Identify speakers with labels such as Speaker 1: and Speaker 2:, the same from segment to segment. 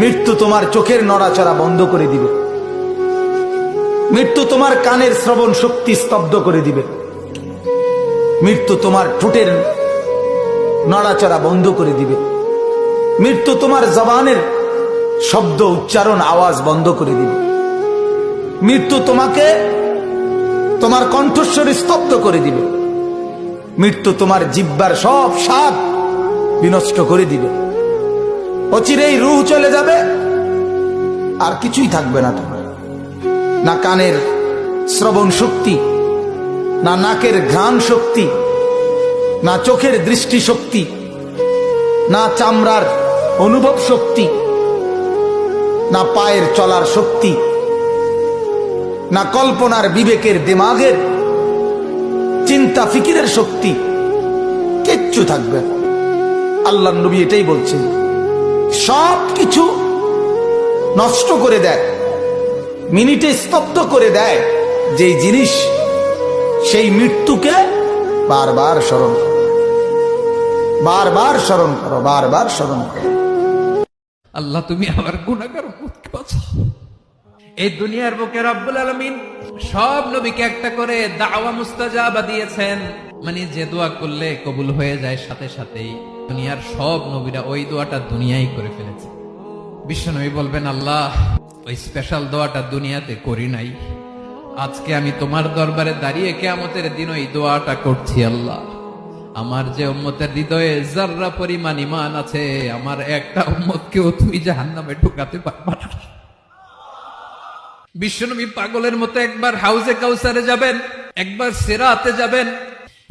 Speaker 1: মৃত্যু তোমার চোখের নড়াচড়া বন্ধ করে দিবে। মৃত্যু তোমার কানের শ্রবণ শক্তি স্তব্ধ করে দিবে। মৃত্যু তোমার ঠোঁটের নড়াচড়া বন্ধ করে দিবে। মৃত্যু তোমার জবানের শব্দ উচ্চারণ আওয়াজ বন্ধ করে দিবে। মৃত্যু তোমাকে তোমার কণ্ঠস্বর স্তব্ধ করে দিবে। মৃত্যু তোমার জিব্বার সব স্বাদ বিনষ্ট করে দিবে। অচিরেই রুহ চলে যাবে। আর কিছুই থাকবে না তোমার। না কানের শ্রবণ শক্তি, না নাকের ঘ্রাণ শক্তি, না চোখের দৃষ্টি শক্তি, না চামড়ার অনুভব শক্তি, না পায়ের চলার শক্তি, না কল্পনার বিবেকের দিমাগের চিন্তা ফিকিরের শক্তি, কিচ্ছু থাকবে। আল্লাহ নবী এটাই বলছেন। সব কিছু নষ্ট করে দেয়, মিনিটে স্তব্ধ করে দেয় যেই জিনিস, সেই মৃত্যুকে বারবার স্মরণ করো। বারবার স্মরণ করো, বারবার স্মরণ করো।
Speaker 2: আল্লাহ, তুমি আমার গুণাগার বাঁচাও এই দুনিয়ার বুকে রব্বুল আলমিন সব নবীকে একটা করে দাওয়া মুস্তাজাবা দিয়েছেন। মানে যে দোয়া করলে কবুল হয়ে যায় সাথে সাথেই। দুনিয়ার সব নবীরা ওই দোয়াটা দুনিয়াই করে ফেলেছে। বিশ্বনবী বলবেন, আল্লাহ, ওই স্পেশাল দোয়াটা দুনিয়াতে করি নাই। আজকে আমি তোমার দরবারে দাঁড়িয়ে কেয়ামতের দিন ওই দোয়াটা করছি, আল্লাহ। আমার যে উম্মতের হৃদয়ে জাররা পরিমাণ ইমান আছে, আমার একটা উম্মতকেও তুই জাহান্নামে ঢুকাতে পারবা না। বিশ্বনবী পাগলের মতো একবার হাউজে কাউসারে যাবেন, একবার সিরাতে যাবেন,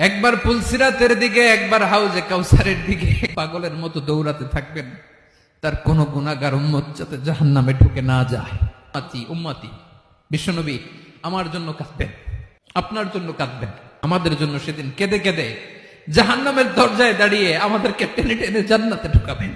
Speaker 2: একবার পুলসিরাতের দিকে, একবার হাউজে কাউসারের দিকে। পাগলের মতো দৌড়াতে থাকবেন, তার কোন গুণাগার উম্মত যাতে জাহান্নামে ঢুকে না যায়। উম্মাতি, বিশ্বনবী আমার জন্য কাঁদবেন, আপনার জন্য কাঁদবেন, আমাদের জন্য সেদিন কেঁদে কেঁদে জাহান্নামের দরজায় দাঁড়িয়ে আমাদেরকে টেনে টেনে জান্নাতে ঢুকাবেন।